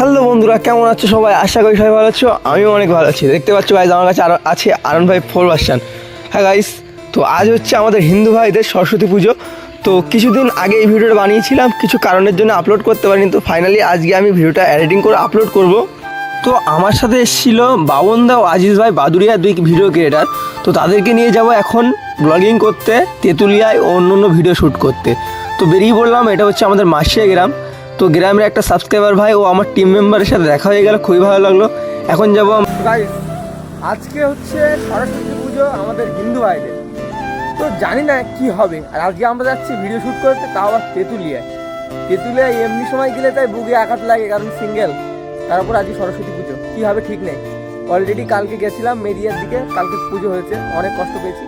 Hello বন্ধুরা, কেমন আছো সবাই? আশা করি সবাই ভালো আছো। আমিও অনেক ভালো আছি। দেখতে পাচ্ছ গাইজ আমার কাছে আরও আছে আরন ভাই ফোর ভার্সান হ্যাঁ গাইস তো আজ হচ্ছে আমাদের হিন্দু ভাইদের সরস্বতী পুজো। তো কিছুদিন আগে এই ভিডিওটা বানিয়েছিলাম, কিছু কারণের জন্য আপলোড করতে পারিনি। তো ফাইনালি আজকে আমি ভিডিওটা এডিটিং করে আপলোড করব। তো আমার সাথে এসেছিল বাবনদা ও আজিজ ভাই বাদুরিয়া দুই ভিডিও ক্রিয়েটার তো তাদেরকে নিয়ে যাব এখন ব্লগিং করতে, তেঁতুলিয়ায় ও অন্য অন্য ভিডিও শ্যুট করতে। তো বেরিয়ে পড়লাম, এটা হচ্ছে আমাদের মাসিয়া গ্রাম। তো গ্রামের একটা সাবস্ক্রাইবার ভাই, ও আমার টিম মেম্বারের সাথে দেখা হয়ে গেল, খুবই ভালো লাগল। এখন যাব আজকে হচ্ছে সরস্বতী পুজো আমাদের হিন্দু ভাইদের। তো জানি না কি হবে। আর আজকে আমরা যাচ্ছি ভিডিও শ্যুট করতে, তাও আবার তেঁতুলিয়ায়। তেঁতুলিয়ায় এমনি সময় গেলে তাই বুকে আঘাত লাগে, কারণ সিঙ্গেল তারপর আজকে সরস্বতী পুজো। কি হবে ঠিক নেই। অলরেডি কালকে গেছিলাম মেরিয়ার দিকে, কালকে পুজো হয়েছে, অনেক কষ্ট পেয়েছি।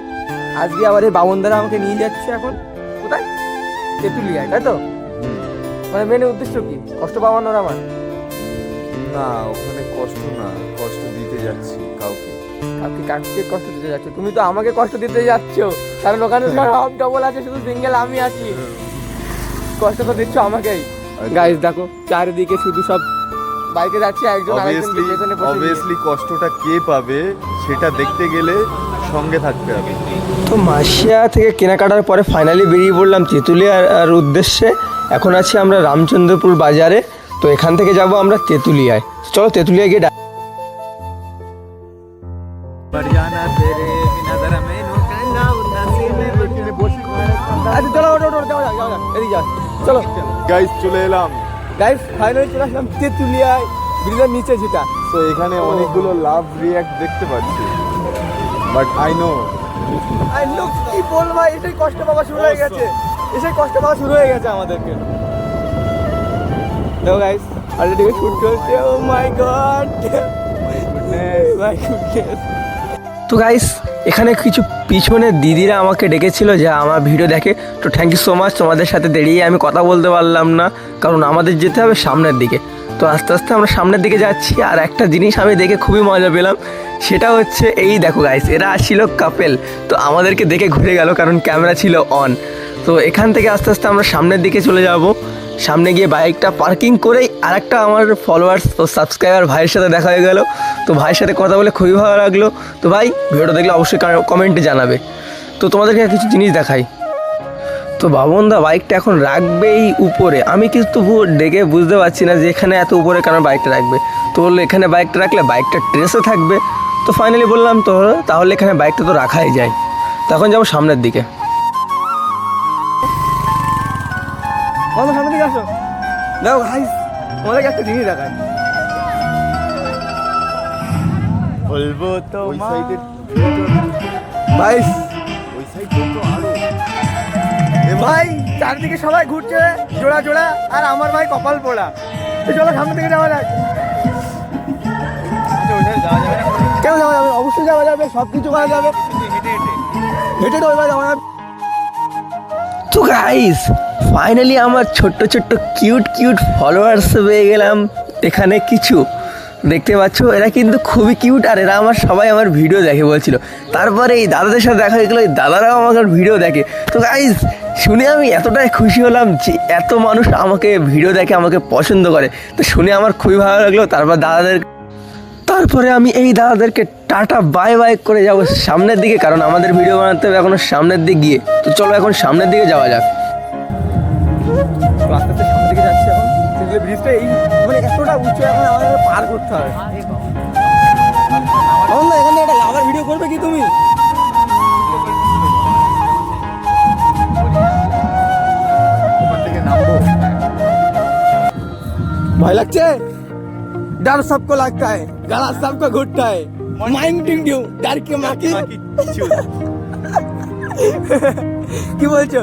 আজকে আবার এই বামনদারা আমাকে নিয়ে যাচ্ছে এখন। কোথায়? তেঁতুলিয়ায়, তাই তো? মানে মেন উদ্দেশ্য কি? কষ্ট পাওয়ানোর আমার? না ওখানে কষ্ট না কষ্ট দিতে যাচ্ছি কাউকে। কাকে কাকে কষ্ট দিতে যাচ্ছ? তুমি তো আমাকে কষ্ট দিতে যাচ্ছ। কারণ ওখানে সব ডবল আছে শুধু সিঙ্গেল আমি আছি। কষ্ট তো দিচ্ছ আমাকেই। গাইস দেখো চারিদিকে শুধু সব বাইকে যাচ্ছে একজন আরেকজন পেছনে বসে অবভিয়াসলি কষ্টটা কে পাবে সেটা দেখতে গেলে সঙ্গে থাকতে হবে। তো মাসিয়া থেকে কেনাকাটার পরে ফাইনালি বেরিয়ে পড়লাম তেঁতুলিয়ার আর উদ্দেশ্যে। এখন আছি আমরা রামচন্দ্রপুর বাজারে তো এখান থেকে যাব আমরা তেঁতুলিয়ায়। চলো তেঁতুলিয়া গিয়ে আচ্ছা চলো গাইস চলে। এলাম। গাইস ফাইনালি চলে আসলাম তেঁতুলিয়ায় ব্রিজের নিচে যেটা। তো এখানে অনেকগুলো লাভ রিয়াক্ট দেখতে পাচ্ছি। বাট আই নো কি বলব এটাই কষ্ট পাওয়া শুরু হয়ে গেছে। এসে কষ্ট পাওয়া শুরু হয়ে গেছে আমাদেরকে। দেখো গাইস অলরেডি শুট চলছে ও মাই গড মাই তো গাইস এখানে কিছু পিছনে দিদিরা আমাকে ডেকেছিল যে আমার ভিডিও দেখে। তো থ্যাংক ইউ সো মাচ তোমাদের সাথে দাঁড়িয়ে আমি কথা বলতে পারলাম না, কারণ আমাদের যেতে হবে সামনের দিকে। তো আস্তে আস্তে আমরা সামনের দিকে যাচ্ছি, আর একটা জিনিস আমি দেখে খুবই মজা পেলাম, সেটা হচ্ছে এই দেখো গাইস এরা আসছিল কাপেল তো আমাদেরকে দেখে ঘুরে গেল, কারণ ক্যামেরা ছিল অন তো এখান থেকে আস্তে আস্তে আমরা সামনের দিকে চলে যাব। সামনে গিয়ে বাইকটা পার্কিং করেই আর একটা আমার ফলোয়ার্স ও সাবস্ক্রাইবার ভাইয়ের সাথে দেখা হয়ে গেল। তো ভাইয়ের সাথে কথা বলে খুবই ভালো লাগল। তো ভাই, ভিডিওটা দেখলে অবশ্যই কমেন্টে জানাবে। তো তোমাদেরকে কিছু জিনিস দেখাই। তো বাবনদা, বাইকটা এখন রাখবেই উপরে। আমি কিন্তু দেখে বুঝতে পারছি না যে এখানে এত উপরে কেন বাইকটা রাখবে। তো বলল, এখানে বাইকটা রাখলে বাইকটা ট্রেসে থাকবে। তো ফাইনালি বললাম, তো তাহলে এখানে বাইকটা তো রাখাই যায়। তখন যাব সামনের দিকে। আমার সামনের দিকে আসো। দেখো ভাই তোমাদেরকে একটা জিনিস দেখায় বলব তো ভাই ওই সাইডে তো আরও ভাই চারদিকে সবাই ঘুরছে জোড়া জোড়া আর আমার ভাই কপাল পোড়া। তো চলো সামনে থেকে যাওয়া যাক। কেন যাওয়া যাবে? অবশ্যই যাওয়া যাবে সব কিছু করা যাবে। হেঁটে হেঁটে ওইভাবে যাওয়া যাবে। তো গাইস ফাইনালি আমার ছোট্ট ছোট্ট কিউট কিউট ফলোয়ার্স পেয়ে গেলাম। এখানে কিছু দেখতে পাচ্ছ, এরা কিন্তু খুবই কিউট আর এরা আমার, সবাই আমার ভিডিও দেখে বলছিল। তারপরে এই দাদাদের সাথে দেখা হয়ে গেলো, এই দাদারাও আমার ভিডিও দেখে। তো গাইজ শুনে আমি এতটাই খুশি হলাম যে এত মানুষ আমাকে ভিডিও দেখে, আমাকে পছন্দ করে। তো শুনে আমার খুবই ভালো লাগল, তারপর দাদাদের তারপরে আমি এই দাদাদেরকে টাটা বাই বাই করে যাব সামনের দিকে, কারণ আমাদের ভিডিও বানাতে হবে এখনও সামনের দিকে গিয়ে। তো চলো এখন সামনের দিকে যাওয়া যাক। এখন সেগুলো ব্রিজটা এই মানে এতটা উঁচু এখন আমাদের পার করতে হবে তখন না এখানে একটা লাভার ভিডিও করবে কি তুমি ওখান থেকে নামবো ভয় লাগছে डर सबको लगता है गला सबको घुटता है माइंड डिंग डिंग डर के माकी কি বলছো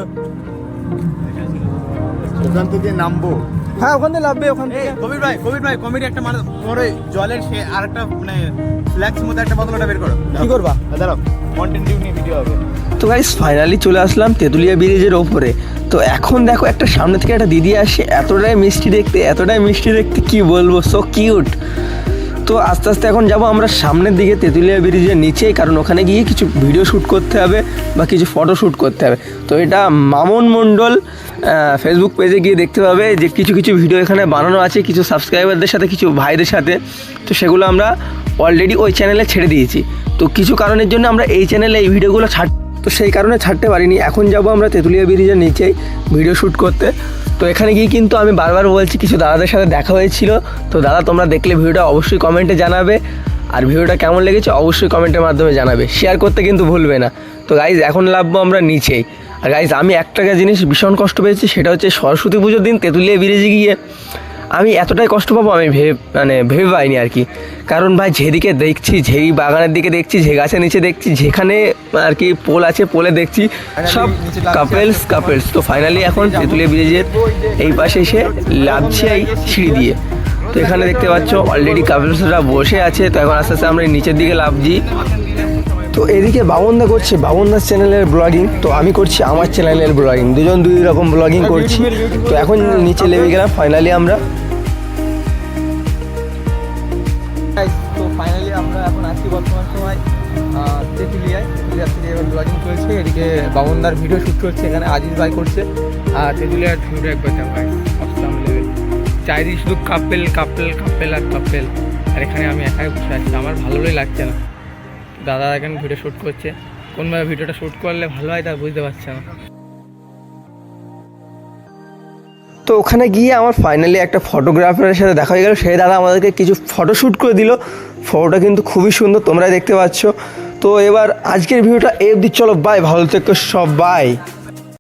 ওখান থেকে নামবো হ্যাঁ ওখান থেকে লাভবে ওখান থেকে। কবির ভাই কবির ভাই কবির একটা মানে পরে জলের সে আর একটা মানে ফ্ল্যাক্স মধ্যে একটা বোতলটা বের করো। কি করবা? দাঁড়াও কন্টেন্ট নিয়ে ভিডিও হবে। তো গাইস ফাইনালি চলে আসলাম তেঁতুলিয়া ব্রিজের ওপরে। তো এখন দেখো একটা সামনে থেকে একটা দিদি আসে এতটাই মিষ্টি দেখতে এতটাই মিষ্টি দেখতে কি বলব সো কিউট তো আস্তে আস্তে এখন যাব আমরা সামনের দিকে তেঁতুলিয়া ব্রিজের নিচেই, কারণ ওখানে গিয়ে কিছু ভিডিও শ্যুট করতে হবে বা কিছু ফটো শ্যুট করতে হবে। তো এটা মামন মণ্ডল ফেসবুক পেজে গিয়ে দেখতে পাবে যে কিছু কিছু ভিডিও এখানে বানানো আছে, কিছু সাবস্ক্রাইবারদের সাথে, কিছু ভাইদের সাথে। তো সেগুলো আমরা অলরেডি ওই চ্যানেলে ছেড়ে দিয়েছি। তো কিছু কারণের জন্য আমরা এই চ্যানেলে এই ভিডিওগুলো ছাড় তো সেই কারণে ছাড়তে পারিনি। এখন যাব আমরা তেঁতুলিয়া ব্রিজের নিচেই ভিডিও শ্যুট করতে। তো এখানে গিয়ে কিন্তু আমি বারবার বলছি, কিছু দাদাদের সাথে দেখা হয়েছিল। তো দাদা, তোমরা দেখলে ভিডিওটা অবশ্যই কমেন্টে জানাবে। আর ভিডিওটা কেমন লেগেছে অবশ্যই কমেন্টের মাধ্যমে জানাবে। শেয়ার করতে কিন্তু ভুলবে না। তো গাইজ এখন লাভবো আমরা নিচেই। আর গাইজ আমি একটা জিনিস ভীষণ কষ্ট পেয়েছি, সেটা হচ্ছে সরস্বতী পুজোর দিন তেঁতুলিয়া ব্রিজে গিয়ে। আমি এতটাই কষ্ট পাবো আমি ভেবে মানে ভেবে পাইনি আর কি। কারণ ভাই যেদিকে দেখছি যেই বাগানের দিকে দেখছি যে গাছের নিচে দেখছি যেখানে আর কি পোল আছে পোলে দেখছি সব কাপেলস কাপেলস তো ফাইনালি এখন তেঁতুলিয়া ব্রিজের এই পাশে এসে লাভছে এই সিঁড়ি দিয়ে। তো এখানে দেখতে পাচ্ছ অলরেডি কাপেলসরা বসে আছে। তো এখন আস্তে আস্তে আমরা নিচের দিকে লাভছি তো এদিকে বাবনদা করছে, বাবনদার চ্যানেলের ব্লগিং তো আমি করছি আমার চ্যানেলের ব্লগিং দুজন দুই রকম ব্লগিং করছি। তো এখন নিচে নেমে গেলাম ফাইনালি আমরা। তো ফাইনালি আমরা এখন আছি থেকে এবার ব্লগিং চলছে। এদিকে বামনদার ভিডিও শ্যুট করছে এখানে আজিজ ভাই করছে। আর তেঁতুলিয়ার ভিউটা একবার ভাই অষ্টম লেভেল চারিদিকে শুধু কাপেল কাপেল কাপেল আর কাপেল। আর এখানে আমি একাই বসে আছি, আমার ভালোই লাগছে না। দাদা এখন ভিডিও শ্যুট করছে। কোনভাবে ভিডিওটা শ্যুট করলে ভালো হয় তা বুঝতে পারছে না। তো ওখানে গিয়ে আমার ফাইনালি একটা ফটোগ্রাফারের সাথে দেখা হয়ে গেল। সেই দাদা আমাদেরকে কিছু ফটো শ্যুট করে দিল। ফটোটা কিন্তু খুবই সুন্দর তোমরা দেখতে পাচ্ছ। তো এবার আজকের ভিডিওটা এই অবধি, চলো বাই ভালো থেকো সবাই।